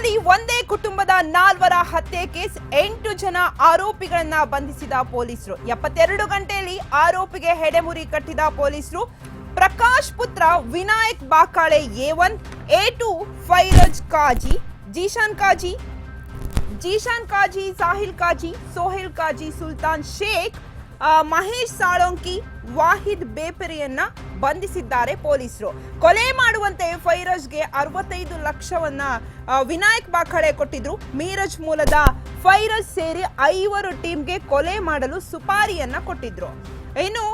ಗದಗನಲ್ಲಿ ಒಂದೇ ಕುಟುಂಬದ ನಾಲ್ವರ ಹತ್ಯೆ ಕೇಸ್, ಎಂಟು ಜನ ಆರೋಪಿಗಳನ್ನ ಬಂಧಿಸಿದ ಪೊಲೀಸರು. ಎಪ್ಪತ್ತೆರಡು ಗಂಟೆಯಲ್ಲಿ ಆರೋಪಿಗೆ ಹೆಡೆಮುರಿ ಕಟ್ಟಿದ ಪೊಲೀಸರು. ಪ್ರಕಾಶ್ ಪುತ್ರ Vinayak Bakale A one, A two Firoz Kazi, Zeeshan Kazi Zeeshan Kazi, Sahil Kazi, Sohail Kazi, Sultan Sheikh Mahesh Salunkhe Wahid ಬೇಪರಿಯನ್ನ ಬಂಧಿಸಿದ್ದಾರೆ ಪೊಲೀಸರು. ಕೊಲೆ ಮಾಡುವಂತೆ ಫೈರಜ್ಗೆ ಅರವತ್ತೈದು ಲಕ್ಷವನ್ನ ವಿನಾಯಕ್ ಬಾಖಳೆ ಕೊಟ್ಟಿದ್ರು. ಮೀರಜ್ ಮೂಲದ ಫೈರಜ್ ಸೇರಿ ಐವರು ಟೀಮ್ಗೆ ಕೊಲೆ ಮಾಡಲು ಸುಪಾರಿಯನ್ನ ಕೊಟ್ಟಿದ್ರು. ಇನ್ನು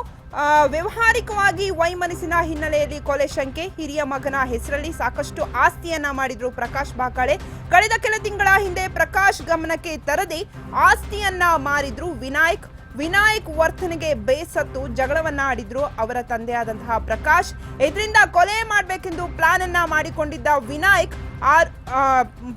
ವ್ಯವಹಾರಿಕವಾಗಿ ವೈಮನಸ್ಸಿನ ಹಿನ್ನೆಲೆಯಲ್ಲಿ ಕೊಲೆ ಶಂಕೆ, ಹಿರಿಯ ಮಗನ ಹೆಸರಲ್ಲಿ ಸಾಕಷ್ಟು ಆಸ್ತಿಯನ್ನ ಮಾಡಿದ್ರು ಪ್ರಕಾಶ್ ಬಾಕಾಳೆ ಕಳೆದ ಕೆಲ ತಿಂಗಳ ಹಿಂದೆ ಪ್ರಕಾಶ್ ಗಮನಕ್ಕೆ ತರದೆ ಆಸ್ತಿಯನ್ನ ಮಾರಿದ್ರು ವಿನಾಯಕ್. ವಿನಾಯಕ್ ವರ್ತನೆಗೆ ಬೇಸತ್ತು ಜಗಳವನ್ನ ಆಡಿದ್ರು ಅವರ ತಂದೆಯಾದಂತಹ ಪ್ರಕಾಶ್. ಇದರಿಂದ ಕೊಲೆ ಮಾಡಬೇಕೆಂದು ಪ್ಲಾನ್ ಅನ್ನ ಮಾಡಿಕೊಂಡಿದ್ದ ವಿನಾಯಕ್ ಆರ್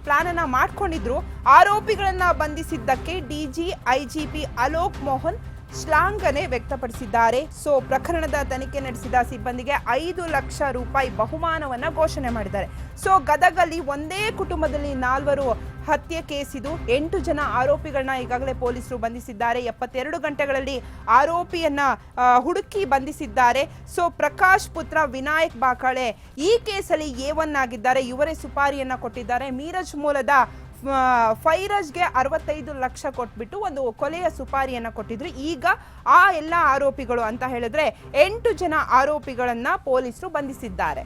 ಪ್ಲಾನ್ ಅನ್ನ ಮಾಡ್ಕೊಂಡಿದ್ರು. ಆರೋಪಿಗಳನ್ನ ಬಂಧಿಸಿದ್ದಕ್ಕೆ ಡಿಜಿ, ಐಜಿಪಿ ಅಲೋಕ್ ಮೋಹನ್ ಶ್ಲಾಘನೆ ವ್ಯಕ್ತಪಡಿಸಿದ್ದಾರೆ. ಸೊ, ಪ್ರಕರಣದ ತನಿಖೆ ನಡೆಸಿದ ಸಿಬ್ಬಂದಿಗೆ ಐದು ಲಕ್ಷ ರೂಪಾಯಿ ಬಹುಮಾನವನ್ನ ಘೋಷಣೆ ಮಾಡಿದ್ದಾರೆ. ಸೊ, ಗದಗಲ್ಲಿ ಒಂದೇ ಕುಟುಂಬದಲ್ಲಿ ನಾಲ್ವರು ಹತ್ಯೆ ಕೇಸ್ ಇದು. ಎಂಟು ಜನ ಆರೋಪಿಗಳನ್ನ ಈಗಾಗಲೇ ಪೊಲೀಸರು ಬಂಧಿಸಿದ್ದಾರೆ. ಎಪ್ಪತ್ತೆರಡು ಗಂಟೆಗಳಲ್ಲಿ ಆರೋಪಿಯನ್ನ ಹುಡುಕಿ ಬಂಧಿಸಿದ್ದಾರೆ. ಸೊ, ಪ್ರಕಾಶ್ ಪುತ್ರ ವಿನಾಯಕ್ ಬಾಕಾಳೆ ಈ ಕೇಸಲ್ಲಿ ಎ ಆಗಿದ್ದಾರೆ. ಇವರೇ ಸುಪಾರಿಯನ್ನ ಕೊಟ್ಟಿದ್ದಾರೆ. ಮೀರಜ್ ಮೂಲದ ಫೈರಜ್ಗೆ ಅರವತ್ತೈದು ಲಕ್ಷ ಕೊಟ್ಬಿಟ್ಟು ಒಂದು ಕೊಲೆಯ ಸುಪಾರಿಯನ್ನು ಕೊಟ್ಟಿದ್ರು. ಈಗ ಆ ಎಲ್ಲ ಆರೋಪಿಗಳು ಅಂತ ಹೇಳಿದ್ರೆ ಎಂಟು ಜನ ಆರೋಪಿಗಳನ್ನು ಪೊಲೀಸರು ಬಂಧಿಸಿದ್ದಾರೆ.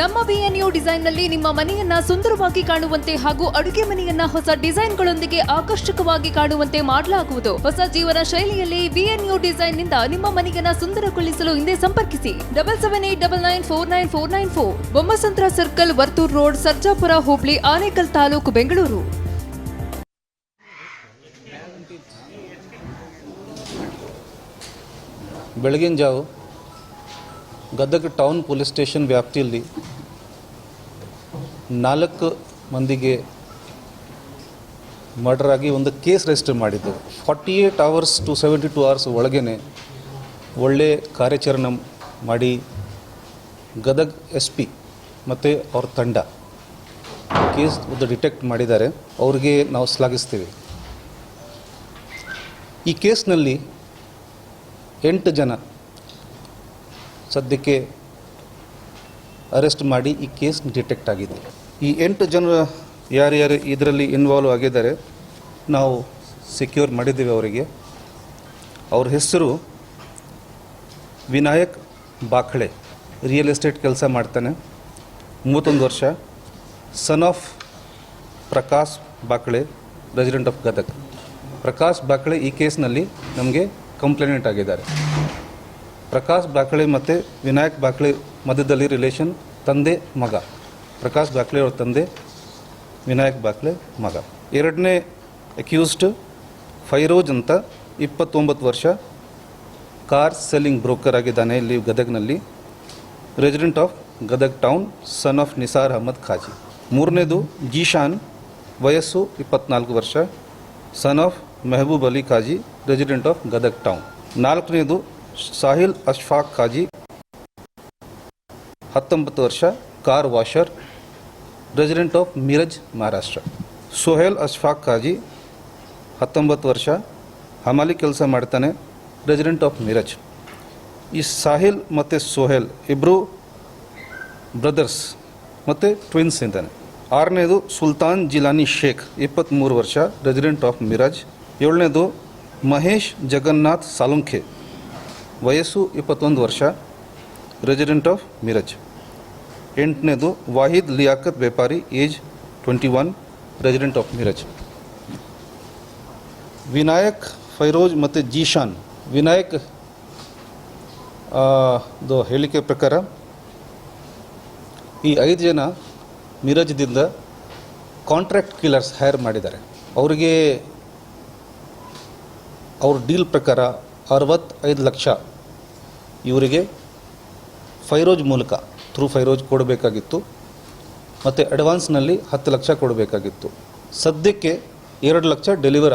ನಮ್ಮ ಬಿಎನ್ಯು ಡಿಸೈನ್ನಲ್ಲಿ ನಿಮ್ಮ ಮನೆಯನ್ನ ಸುಂದರವಾಗಿ ಕಾಣುವಂತೆ ಹಾಗೂ ಅಡುಗೆ ಮನೆಯನ್ನ ಹೊಸ ಡಿಸೈನ್ಗಳೊಂದಿಗೆ ಆಕರ್ಷಕವಾಗಿ ಕಾಣುವಂತೆ ಮಾಡಲಾಗುವುದು. ಹೊಸ ಜೀವನ ಶೈಲಿಯಲ್ಲಿ ಬಿಎನ್ಯು ಡಿಸೈನ್ನಿಂದ ನಿಮ್ಮ ಮನೆಯನ್ನ ಸುಂದರಗೊಳಿಸಲು ಹಿಂದೆ ಸಂಪರ್ಕಿಸಿ. Double seven eight double nine four nine four nine four. Bommasandra circle, Varthur road, Sarjapura, ಹೋಬಳಿ, ಆನೇಕಲ್ ತಾಲೂಕು, ಬೆಂಗಳೂರು. ಬೆಳಗಿನ ಜಾವು ಗದಗ ಟೌನ್ ಪೊಲೀಸ್ ಸ್ಟೇಷನ್ ವ್ಯಾಪ್ತಿಯಲ್ಲಿ ನಾಲ್ಕು ಮಂದಿಗೆ ಮರ್ಡರ್ ಆಗಿ ಒಂದು ಕೇಸ್ ರಿಜಿಸ್ಟರ್ ಮಾಡಿದ್ದು. Forty eight hours to seventy two hours ಒಳಗೇ ಒಳ್ಳೆ ಕಾರ್ಯಾಚರಣೆ ಮಾಡಿ ಗದಗ್ ಎಸ್ ಪಿ ಮತ್ತು ಅವ್ರ ತಂಡ ಕೇಸ್ ಒಂದು ಡಿಟೆಕ್ಟ್ ಮಾಡಿದ್ದಾರೆ. ಅವ್ರಿಗೆ ನಾವು ಶ್ಲಾಘಿಸ್ತೀವಿ. ಈ ಕೇಸ್ನಲ್ಲಿ ಎಂಟು ಜನ ಸದ್ಯಕ್ಕೆ ಅರೆಸ್ಟ್ ಮಾಡಿ ಈ ಕೇಸ್ ಡಿಟೆಕ್ಟ್ ಆಗಿದೆ. ಈ ಎಂಟು ಜನ ಯಾರ್ಯಾರು ಇದರಲ್ಲಿ ಇನ್ವಾಲ್ವ್ ಆಗಿದ್ದಾರೆ, ನಾವು ಸೆಕ್ಯೂರ್ ಮಾಡಿದ್ದೀವಿ ಅವರಿಗೆ. ಅವ್ರ ಹೆಸರು ವಿನಾಯಕ್ ಬಾಖಳೆ ರಿಯಲ್ ಎಸ್ಟೇಟ್ ಕೆಲಸ ಮಾಡ್ತಾನೆ. ಮೂವತ್ತೊಂದು ವರ್ಷ. Son of Prakash Bakale resident of Gadag. Prakash Bakale ಈ ಕೇಸ್ನಲ್ಲಿ ನಮಗೆ ಕಂಪ್ಲೇಂಟ್ ಆಗಿದ್ದಾರೆ. ಪ್ರಕಾಶ್ ಬಾಕಳೆ ಮತ್ತು ವಿನಾಯಕ್ ಬಾಕಳೆ ಮಧ್ಯದಲ್ಲಿ ರಿಲೇಷನ್ ತಂದೆ, ಮಗ. ಪ್ರಕಾಶ್ ಬಾಕ್ಲೆ ಅವ್ರ ತಂದೆ, ವಿನಾಯಕ್ ಬಾಕ್ಲೆ, ಮಗ. ಎರಡನೇ ಅಕ್ಯೂಸ್ಡ್ ಫೈರೋಜ್ ಅಂತ, ಇಪ್ಪತ್ತೊಂಬತ್ತು ವರ್ಷ ಕಾರ್ ಸೆಲ್ಲಿಂಗ್ ಬ್ರೋಕರ್ ಆಗಿದ್ದಾನೆ ಇಲ್ಲಿ ಗದಗ್ನಲ್ಲಿ. Resident of Gadag town son of Nisar Ahmed Khazi. ಮೂರನೇದು, ಜೀಶಾನ್, ವಯಸ್ಸು ಇಪ್ಪತ್ನಾಲ್ಕು ವರ್ಷ son of Mehboob Ali Khazi resident of Gadag town ನಾಲ್ಕನೇದು, ಸಾಹಿಲ್ ಅಶ್ಫಾಕ್ ಖಾಜಿ ಹತ್ತೊಂಬತ್ತು ವರ್ಷ, car washer resident of Miraj Maharashtra Sohail Ashfaq Khazi ಹತ್ತೊಂಬತ್ತು ವರ್ಷ, ಹಮಾಲಿ ಕೆಲಸ ಮಾಡ್ತಾನೆ ರೆಸಿಡೆಂಟ್ ಆಫ್ ಮಿರಜ್ ಈ ಸಾಹಿಲ್ ಮತ್ತು ಸೊಹೇಲ್ ಇಬ್ಬರು ಬ್ರದರ್ಸ್ ಮತ್ತು ಟ್ವಿನ್ಸ್ ಇದ್ದಾನೆ ಆರನೇದು ಸುಲ್ತಾನ್ ಜಿಲಾನಿ ಶೇಖ್ ಇಪ್ಪತ್ತ್ಮೂರು ವರ್ಷ ರೆಸಿಡೆಂಟ್ ಆಫ್ ಮಿರಾಜ್ ಏಳನೇದು ಮಹೇಶ್ ಜಗನ್ನಾಥ್ ಸಾಲುಂಖೆ, ವಯಸ್ಸು ಇಪ್ಪತ್ತೊಂದು ವರ್ಷ ರೆಸಿಡೆಂಟ್ ಆಫ್ ಮಿರಜ್ ಎಂಟನೇದು ವಾಹಿದ್ ಲಿಯಾಕತ್ ವ್ಯಾಪಾರಿ, age twenty one, resident of Miraj. Vinayak Firoz ಮತ್ತು ಜೀಶಾನ್. ವಿನಾಯಕ್ ದು ಹೇಳಿಕೆ ಪ್ರಕಾರ ಈ ಐದು ಜನ ಮಿರಜ್ದಿಂದ ಕಾಂಟ್ರಾಕ್ಟ್ ಕಿಲ್ಲರ್ಸ್ ಹೈರ್ ಮಾಡಿದ್ದಾರೆ. ಅವರಿಗೆ ಅವ್ರ ಡೀಲ್ ಪ್ರಕಾರ ಅರವತ್ತೈದು ಲಕ್ಷ ಇವರಿಗೆ ಫೈರೋಜ್ ಮೂಲಕ. ಥ್ರೂ ಫೈರೋಜ್ ಕೊಡಬೇಕಾಗಿತ್ತು. ಮತ್ತು ಅಡ್ವಾನ್ಸ್ನಲ್ಲಿ ಹತ್ತು ಲಕ್ಷ ಕೊಡಬೇಕಾಗಿತ್ತು. ಸದ್ಯಕ್ಕೆ ಎರಡು ಲಕ್ಷ ಡೆಲಿವರ್